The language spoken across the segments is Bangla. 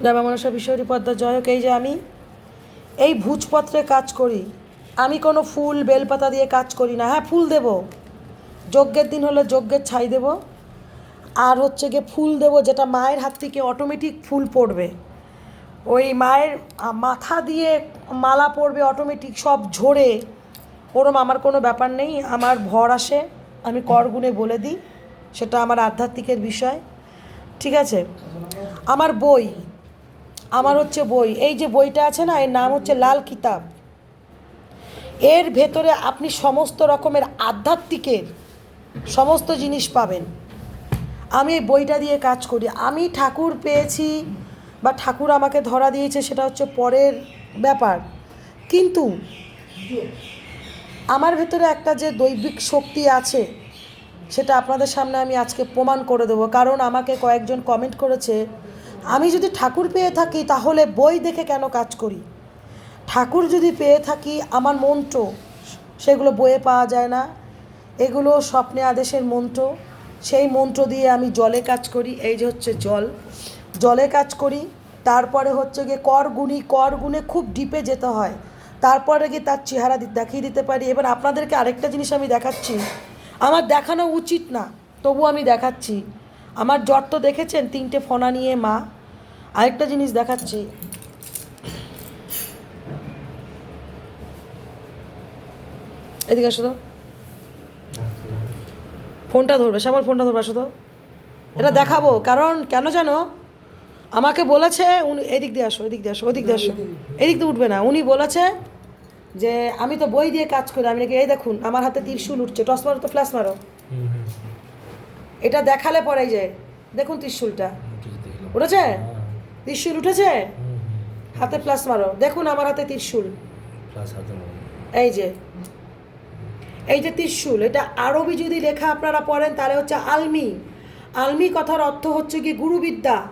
রামা মনসা বিশ্বরী পদ্মা জয় হোক এই যে আমি, এই ভুজপত্রে কাজ করি। আমি কোনো ফুল, বেলপাতা দিয়ে কাজ করি না। হ্যাঁ ফুল দেব। যজ্ঞের দিন হলে যজ্ঞের ছাই দেব। আর হচ্ছে গিয়ে ফুল দেব যেটা মায়ের হাত থেকে অটোমেটিক ফুল পড়বে। ওই মায়ের মাথা দিয়ে মালা পড়বে অটোমেটিক সব ঝরে। ওরম আমার কোনো ব্যাপার নেই, আমার ভর আসে। আমি কর গুণে বলে দিই, সেটা আমার আধ্যাত্মিকের বিষয়। ঠিক আছে? আমার বই আমার হচ্ছে বই। এই যে বইটা আছে না, এর নাম হচ্ছে লাল কিতাব। এর ভেতরে আপনি সমস্ত রকমের আধ্যাত্মিকের সমস্ত জিনিস পাবেন। আমি এই বইটা দিয়ে কাজ করি। আমি ঠাকুর পেয়েছি বা ঠাকুর আমাকে ধরা দিয়েছে, সেটা হচ্ছে পরের ব্যাপার। কিন্তু আমার ভেতরে একটা যে দৈবিক শক্তি আছে, সেটা আপনাদের সামনে আমি আজকে প্রমাণ করে দেবো। কারণ আমাকে কয়েকজন কমেন্ট করেছে আমি যদি ঠাকুর পেয়ে থাকি, তাহলে বই দেখে কেন কাজ করি? ঠাকুর যদি পেয়ে থাকি, আমার মন্ত্র, সেগুলো বইয়ে পাওয়া যায় না। এগুলো স্বপ্নে আদেশের মন্ত্র। সেই মন্ত্র দিয়ে আমি জলে কাজ করি, এই যে হচ্ছে জল। জলে কাজ করি, তারপরে হচ্ছে গিয়ে কর গুণি কর গুণে খুব ডিপে যেতে হয়। তারপরে গিয়ে তার চেহারা দেখিয়ে দিতে পারি। এবার আপনাদেরকে আরেকটা জিনিস আমি দেখাচ্ছি। আমার দেখানো উচিত না তবু আমি দেখাচ্ছি। আমার জ্বর তো দেখেছেন তিনটে ফোনা নিয়ে মা। আরেকটা জিনিস দেখাচ্ছি। এদিকে আসো তো। ফোনটা ধরবে শ্যামল ফোনটা ধরবে আসো তো। এটা দেখাবো কারণ কেন জানো? আমাকে বলেছে উনি এদিক দিয়ে আসো এদিক দিয়ে আসো ওদিক দিয়ে আসো। এদিক দিয়ে উঠবে না। উনি বলেছে যে আমি তো বই দিয়ে কাজ করি আমি নাকি এই দেখুন আমার হাতে ত্রিশুল উঠছে টস মারো তো ফ্ল্যাশ মারো। এটা দেখালে পরে যায় দেখুন ত্রিশুলটা। উঠেছে? ত্রিশুল উঠেছে? হাতে প্লাস মারো। দেখুন আমার হাতে ত্রিশুল। এই যে। এই যে ত্রিশুল, এটা আরবি যদি লেখা আপনারা পড়েন, তাহলে হচ্ছে আলমি। আলমি কথার অর্থ হচ্ছে কি গুরুবিদ্যা।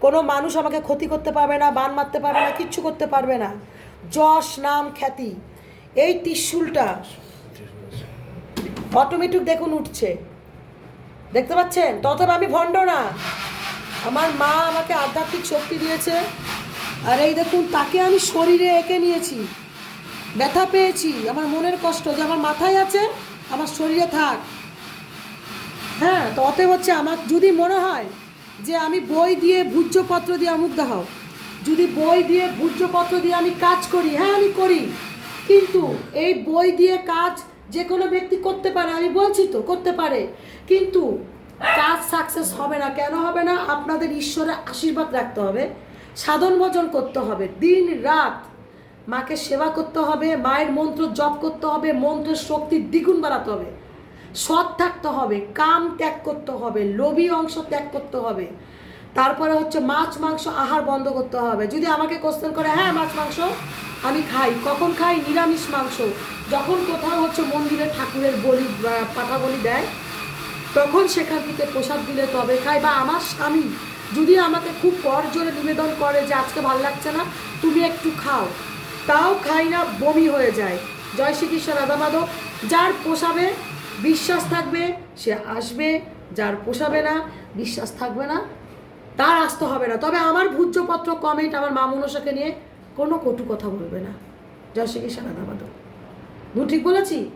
কোনো মানুষ আমাকে ক্ষতি করতে পারবে না, বান মারতে পারবে না, কিচ্ছু করতে পারবে না। যশ নাম খ্যাতি। এই ত্রিশুলটা। অটোমেটিক দেখুন উঠছে। দেখতে পাচ্ছেন? ততটা আমি ভণ্ড না। আমার মা আমাকে আধ্যাত্মিক শক্তি দিয়েছে। আর এই দেখুন, তাকে আমি শরীরে এঁকে নিয়েছি। ব্যথা পেয়েছি। আমার মনের কষ্ট যে আমার মাথায় আছে, আমার শরীরে থাক। হ্যাঁ তো অতএব হচ্ছে আমার যদি মনে হয় যে আমি বই দিয়ে ভূজ্যপত্র দিয়ে অমুক দেখাও যদি বই দিয়ে ভূজ্যপত্র দিয়ে আমি কাজ করি হ্যাঁ আমি করি। কিন্তু এই বই দিয়ে কাজ যে কোনো ব্যক্তি করতে পারে, আমি বলছি তো, করতে পারে। কিন্তু কাজ সাকসেস হবে না, কেন হবে না? আপনাদের ঈশ্বরের আশীর্বাদ রাখতে হবে, সাধন ভজন করতে হবে, দিন রাত মাকে সেবা করতে হবে, মায়ের মন্ত্র জপ করতে হবে, মন্ত্রের শক্তি দ্বিগুণ বাড়াতে হবে। সৎ থাকতে হবে, কাম ত্যাগ করতে হবে, লোভী অংশ ত্যাগ করতে হবে। তারপরে হচ্ছে মাছ, মাংস আহার বন্ধ করতে হবে। যদি আমাকে কোশ্চেন করে হ্যাঁ মাছ, মাংস? আমি খাই। কখন খাই? নিরামিষ মাংস। যখন কোথাও হচ্ছে মন্দিরে ঠাকুরের বলি পাঠা বলি দেয়, তখন সেখান থেকে প্রসাদ দিলে তবে খাই। বা আমার স্বামী যদি আমাকে খুব কর জোরে নিবেদন করে যে, আজকে ভালো লাগছে না, তুমি একটু খাও। তাও খাই না, বমি হয়ে যায়। জয় শ্রীকৃষ্ণ, রাধা মাধব। যার পোষাবে বিশ্বাস থাকবে, সে আসবে। যার পোষাবে না, বিশ্বাস থাকবে না তার আসতে হবে না। তবে আমার ভূজ্যপত্র কমেন্ট আমার মা মনসাকে নিয়ে কোনো কটু কথা বলবে না। জয় সারা দাম মাধব। ভুল ঠিক বলেছি?